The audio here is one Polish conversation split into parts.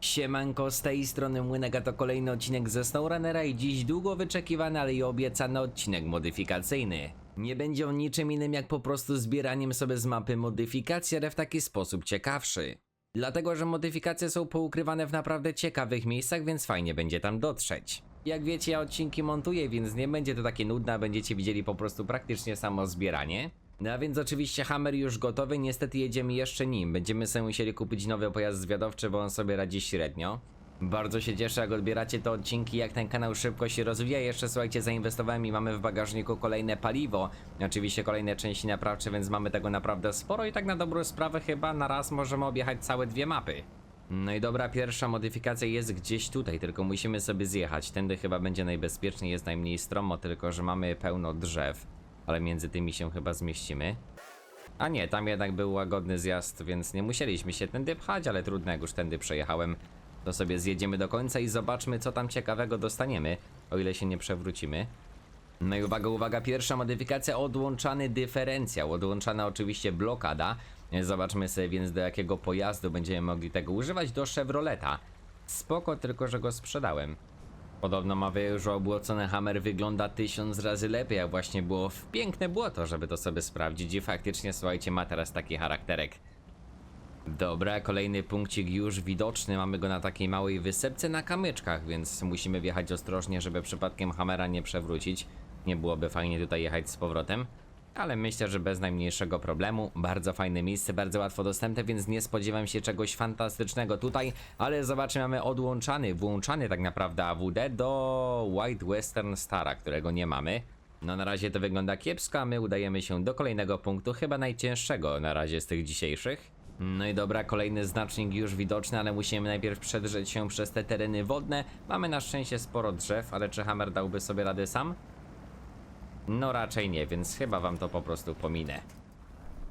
Siemanko, z tej strony Młynega to kolejny odcinek ze SnowRunnera i dziś długo wyczekiwany, ale i obiecany odcinek modyfikacyjny. Nie będzie on niczym innym jak po prostu zbieraniem sobie z mapy modyfikacji, ale w taki sposób ciekawszy. Dlatego, że modyfikacje są poukrywane w naprawdę ciekawych miejscach, więc fajnie będzie tam dotrzeć. Jak wiecie, ja odcinki montuję, więc nie będzie to takie nudne, będziecie widzieli po prostu praktycznie samo zbieranie. No a więc oczywiście Hammer już gotowy, niestety jedziemy jeszcze nim. Będziemy sobie musieli kupić nowy pojazd zwiadowczy, bo on sobie radzi średnio. Bardzo się cieszę, jak odbieracie te odcinki, jak ten kanał szybko się rozwija. Jeszcze słuchajcie, zainwestowałem i mamy w bagażniku kolejne paliwo. Oczywiście kolejne części naprawcze, więc mamy tego naprawdę sporo i tak na dobrą sprawę chyba na raz możemy objechać całe dwie mapy. No i dobra, pierwsza modyfikacja jest gdzieś tutaj, tylko musimy sobie zjechać. Tędy chyba będzie najbezpieczniej, jest najmniej stromo, tylko że mamy pełno drzew. Ale między tymi się chyba zmieścimy. A nie, tam jednak był łagodny zjazd, więc nie musieliśmy się tędy pchać, ale trudno, jak już tędy przejechałem, to sobie zjedziemy do końca i zobaczmy, co tam ciekawego dostaniemy, o ile się nie przewrócimy. No i uwaga, uwaga, pierwsza modyfikacja, odłączany dyferencjał, odłączana oczywiście blokada. Zobaczmy sobie więc do jakiego pojazdu będziemy mogli tego używać, do Chevroleta. Spoko, tylko że go sprzedałem. Podobno mawiają, że obłocony Hammer wygląda tysiąc razy lepiej, a właśnie było w piękne błoto, żeby to sobie sprawdzić i faktycznie, słuchajcie, ma teraz taki charakterek. Dobra, kolejny punkcik już widoczny, mamy go na takiej małej wysepce na kamyczkach, więc musimy wjechać ostrożnie, żeby przypadkiem Hammera nie przewrócić. Nie byłoby fajnie tutaj jechać z powrotem. Ale myślę, że bez najmniejszego problemu. Bardzo fajne miejsce, bardzo łatwo dostępne, więc nie spodziewam się czegoś fantastycznego tutaj. Ale zobaczmy, mamy odłączany, włączany tak naprawdę AWD do White Western Stara, którego nie mamy. No na razie to wygląda kiepsko, a my udajemy się do kolejnego punktu, chyba najcięższego na razie z tych dzisiejszych. No i dobra, kolejny znacznik już widoczny, ale musimy najpierw przedrzeć się przez te tereny wodne. Mamy na szczęście sporo drzew, ale czy Hammer dałby sobie radę sam? No raczej nie, więc chyba wam to po prostu pominę.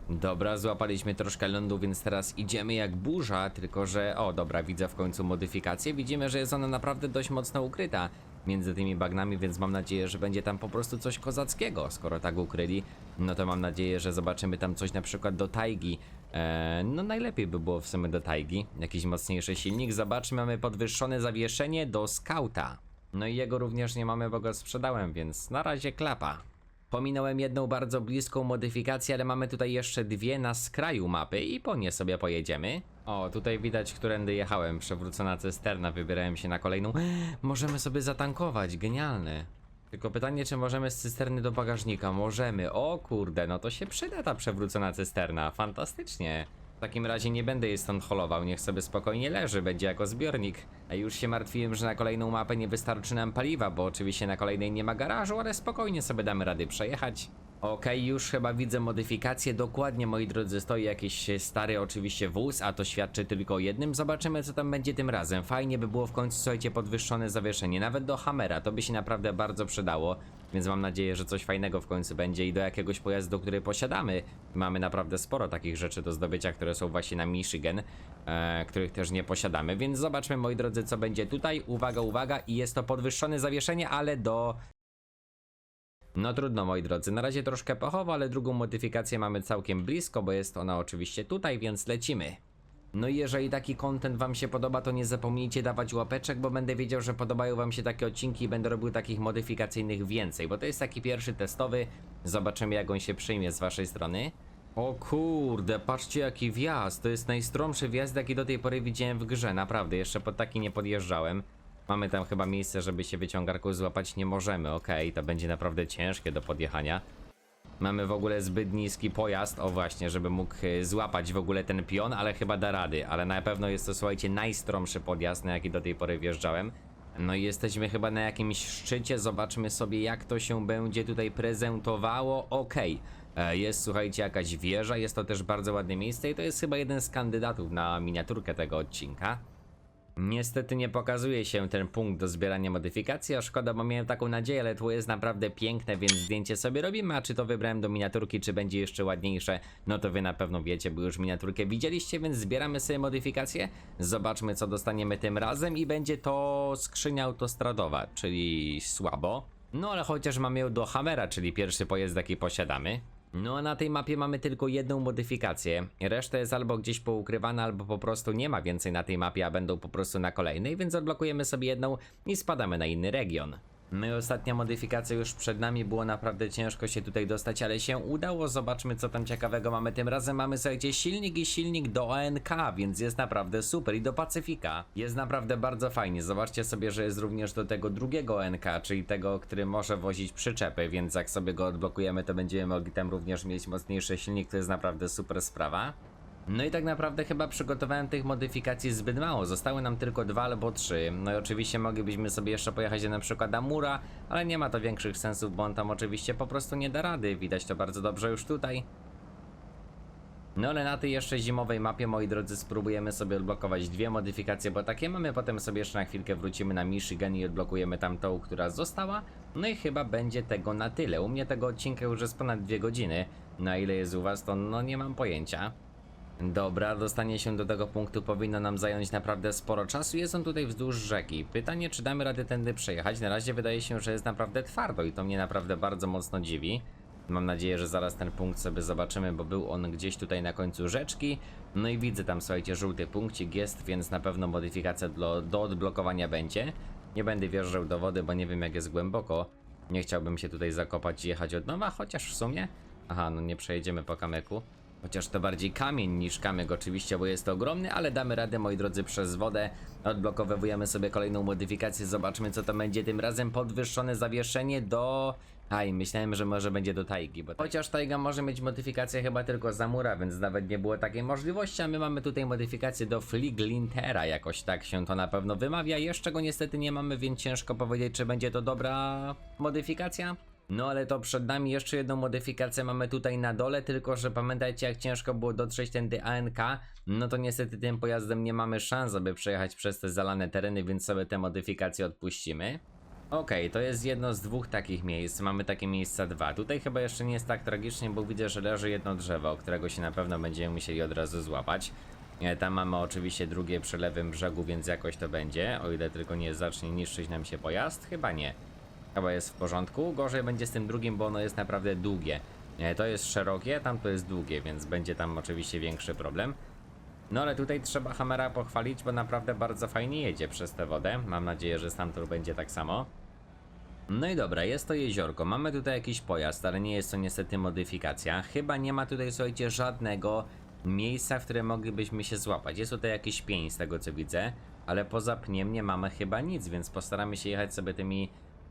Dobra, złapaliśmy troszkę lądu, więc teraz idziemy jak burza, tylko że... O, dobra, widzę w końcu modyfikację. Widzimy, że jest ona naprawdę dość mocno ukryta między tymi bagnami, więc mam nadzieję, że będzie tam po prostu coś kozackiego. Skoro tak ukryli, no to mam nadzieję, że zobaczymy tam coś na przykład do tajgi. Eee, no najlepiej by było w sumie do tajgi. Jakiś mocniejszy silnik. Zobaczmy, mamy podwyższone zawieszenie do skauta. No i jego również nie mamy, bo go sprzedałem, więc na razie klapa. Pominąłem jedną bardzo bliską modyfikację, ale mamy tutaj jeszcze dwie na skraju mapy i po nie sobie pojedziemy. O, tutaj widać, którędy jechałem. Przewrócona cysterna, wybierałem się na kolejną. Możemy sobie zatankować, genialne. Tylko pytanie, czy możemy z cysterny do bagażnika? Możemy. O kurde, no to się przyda ta przewrócona cysterna. Fantastycznie. W takim razie nie będę jej stąd holował, niech sobie spokojnie leży, będzie jako zbiornik. A już się martwiłem, że na kolejną mapę nie wystarczy nam paliwa, bo oczywiście na kolejnej nie ma garażu, ale spokojnie sobie damy rady przejechać. Okej, już chyba widzę modyfikację. Dokładnie, moi drodzy, stoi jakiś stary oczywiście wóz, a to świadczy tylko o jednym. Zobaczymy, co tam będzie tym razem. Fajnie by było w końcu, słuchajcie, podwyższone zawieszenie. Nawet do Hammera, to by się naprawdę bardzo przydało. Więc mam nadzieję, że coś fajnego w końcu będzie i do jakiegoś pojazdu, który posiadamy. Mamy naprawdę sporo takich rzeczy do zdobycia, które są właśnie na Michigan, e, których też nie posiadamy. Więc zobaczmy, moi drodzy, co będzie tutaj. Uwaga, uwaga, i jest to podwyższone zawieszenie, ale do no trudno moi drodzy, na razie troszkę pechowo, ale drugą modyfikację mamy całkiem blisko, bo jest ona oczywiście tutaj, więc lecimy. No i jeżeli taki content wam się podoba, to nie zapomnijcie dawać łapeczek, bo będę wiedział, że podobają wam się takie odcinki i będę robił takich modyfikacyjnych więcej, bo to jest taki pierwszy testowy. Zobaczymy jak on się przyjmie z waszej strony. O kurde, patrzcie jaki wjazd, to jest najstromszy wjazd jaki do tej pory widziałem w grze, naprawdę, jeszcze pod taki nie podjeżdżałem. Mamy tam chyba miejsce, żeby się wyciągarką złapać nie możemy, okej, to będzie naprawdę ciężkie do podjechania. Mamy w ogóle zbyt niski pojazd, o właśnie, żeby mógł e, złapać w ogóle ten pion, ale chyba da rady. Ale na pewno jest to, słuchajcie, najstromszy podjazd, na jaki do tej pory wjeżdżałem. No i jesteśmy chyba na jakimś szczycie, zobaczmy sobie jak to się będzie tutaj prezentowało. Okej, e, jest słuchajcie jakaś wieża, jest to też bardzo ładne miejsce i to jest chyba jeden z kandydatów na miniaturkę tego odcinka. Niestety nie pokazuje się ten punkt do zbierania modyfikacji, a szkoda, bo miałem taką nadzieję, ale tło jest naprawdę piękne, więc zdjęcie sobie robimy, a czy to wybrałem do miniaturki, czy będzie jeszcze ładniejsze, no to wy na pewno wiecie, bo już miniaturkę widzieliście, więc zbieramy sobie modyfikacje, zobaczmy co dostaniemy tym razem i będzie to skrzynia autostradowa, czyli słabo. No ale chociaż mamy ją do Hammera, czyli pierwszy pojazd jaki posiadamy. No a na tej mapie mamy tylko jedną modyfikację. Reszta jest albo gdzieś poukrywana, albo po prostu nie ma więcej na tej mapie, a będą po prostu na kolejnej, więc odblokujemy sobie jedną i spadamy na inny region. No i ostatnia modyfikacja już przed nami, było naprawdę ciężko się tutaj dostać, ale się udało. Zobaczmy co tam ciekawego mamy tym razem. Mamy słuchajcie silnik i silnik do ONK, więc jest naprawdę super i do Pacyfika. Jest naprawdę bardzo fajnie. Zobaczcie sobie, że jest również do tego drugiego ONK, czyli tego, który może wozić przyczepy, więc jak sobie go odblokujemy, to będziemy mogli tam również mieć mocniejszy silnik, to jest naprawdę super sprawa. No i tak naprawdę chyba przygotowałem tych modyfikacji zbyt mało. Zostały nam tylko dwa albo trzy. No i oczywiście moglibyśmy sobie jeszcze pojechać na przykład Amura, ale nie ma to większych sensów, bo on tam oczywiście po prostu nie da rady. Widać to bardzo dobrze już tutaj. No ale na tej jeszcze zimowej mapie, moi drodzy, spróbujemy sobie odblokować dwie modyfikacje, bo takie mamy. Potem sobie jeszcze na chwilkę wrócimy na Michigan i odblokujemy tam tą, która została. No i chyba będzie tego na tyle. U mnie tego odcinka już jest ponad dwie godziny. Na ile jest u was, to no nie mam pojęcia. Dobra, dostanie się do tego punktu powinno nam zająć naprawdę sporo czasu. Jest on tutaj wzdłuż rzeki. Pytanie, czy damy radę tędy przejechać? Na razie wydaje się, że jest naprawdę twardo i to mnie naprawdę bardzo mocno dziwi. Mam nadzieję, że zaraz ten punkt sobie zobaczymy, bo był on gdzieś tutaj na końcu rzeczki. No i widzę tam, słuchajcie, żółty punkcik jest, więc na pewno modyfikacja do, do odblokowania będzie. Nie będę wjeżdżał do wody, bo nie wiem jak jest głęboko. Nie chciałbym się tutaj zakopać i jechać od nowa, chociaż w sumie... Aha, no nie przejedziemy po kamyku. Chociaż to bardziej kamień niż kamyk oczywiście, bo jest to ogromny, ale damy radę moi drodzy przez wodę. Odblokowujemy sobie kolejną modyfikację, zobaczmy co to będzie tym razem podwyższone zawieszenie do... Aj, myślałem, że może będzie do tajgi, bo chociaż tajga może mieć modyfikację chyba tylko za mura, więc nawet nie było takiej możliwości, a my mamy tutaj modyfikację do Fliglintera, jakoś tak się to na pewno wymawia. Jeszcze go niestety nie mamy, więc ciężko powiedzieć, czy będzie to dobra modyfikacja. No ale to przed nami jeszcze jedną modyfikację mamy tutaj na dole, tylko że pamiętajcie jak ciężko było dotrzeć tędy ANK, no to niestety tym pojazdem nie mamy szans, aby przejechać przez te zalane tereny, więc sobie te modyfikacje odpuścimy. Okej, to jest jedno z dwóch takich miejsc, mamy takie miejsca dwa. Tutaj chyba jeszcze nie jest tak tragicznie, bo widzę, że leży jedno drzewo, którego się na pewno będziemy musieli od razu złapać. E, Tam mamy oczywiście drugie przy lewym brzegu, więc jakoś to będzie, o ile tylko nie zacznie niszczyć nam się pojazd, chyba nie. Chyba jest w porządku. Gorzej będzie z tym drugim, bo ono jest naprawdę długie. E, To jest szerokie, tam to jest długie, więc będzie tam oczywiście większy problem. No ale tutaj trzeba Hammera pochwalić, bo naprawdę bardzo fajnie jedzie przez tę wodę. Mam nadzieję, że stamtąd będzie tak samo. No i dobra, jest to jeziorko. Mamy tutaj jakiś pojazd, ale nie jest to niestety modyfikacja. Chyba nie ma tutaj, słuchajcie, żadnego miejsca, w którym moglibyśmy się złapać. Jest tutaj jakiś pień z tego co widzę, ale poza pniem nie mamy chyba nic, więc postaramy się jechać sobie tymi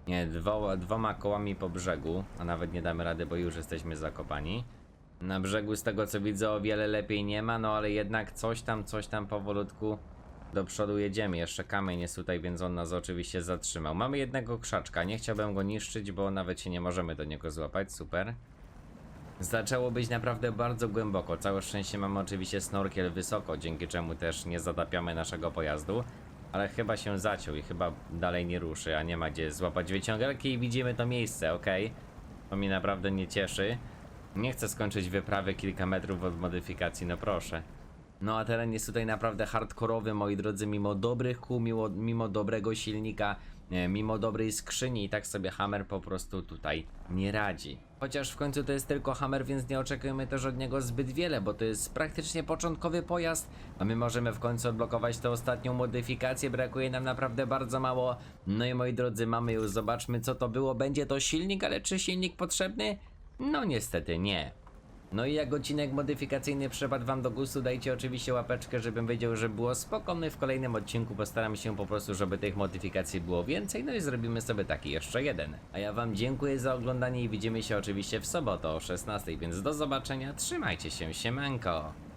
nie, dwo, dwoma kołami po brzegu, a nawet nie damy rady, bo już jesteśmy zakopani. Na brzegu z tego co widzę o wiele lepiej nie ma, no ale jednak coś tam, coś tam powolutku do przodu jedziemy. Jeszcze kamień jest tutaj, więc on nas oczywiście zatrzymał. Mamy jednego krzaczka, nie chciałbym go niszczyć, bo nawet się nie możemy do niego złapać, super. Zaczęło być naprawdę bardzo głęboko. Całe szczęście mamy oczywiście snorkiel wysoko, dzięki czemu też nie zatapiamy naszego pojazdu. Ale chyba się zaciął i chyba dalej nie ruszy, a nie ma gdzie złapać wyciągarki i widzimy to miejsce, ok? To mnie naprawdę nie cieszy. Nie chcę skończyć wyprawy kilka metrów od modyfikacji, no proszę. No a teren jest tutaj naprawdę hardkorowy, moi drodzy, mimo dobrych kół, mimo, mimo dobrego silnika, e, mimo dobrej skrzyni i tak sobie Hammer po prostu tutaj nie radzi. Chociaż w końcu to jest tylko Hammer, więc nie oczekujemy też od niego zbyt wiele, bo to jest praktycznie początkowy pojazd, a my możemy w końcu odblokować tę ostatnią modyfikację, brakuje nam naprawdę bardzo mało. No i moi drodzy, mamy już, zobaczmy co to było, będzie to silnik, ale czy silnik potrzebny? No niestety nie. No i jak odcinek modyfikacyjny przypadł wam do gustu, dajcie oczywiście łapeczkę, żebym wiedział, że było spokojny. W kolejnym odcinku postaram się po prostu, żeby tych modyfikacji było więcej, no i zrobimy sobie taki jeszcze jeden. A ja wam dziękuję za oglądanie i widzimy się oczywiście w sobotę o 16, więc do zobaczenia, trzymajcie się, siemanko!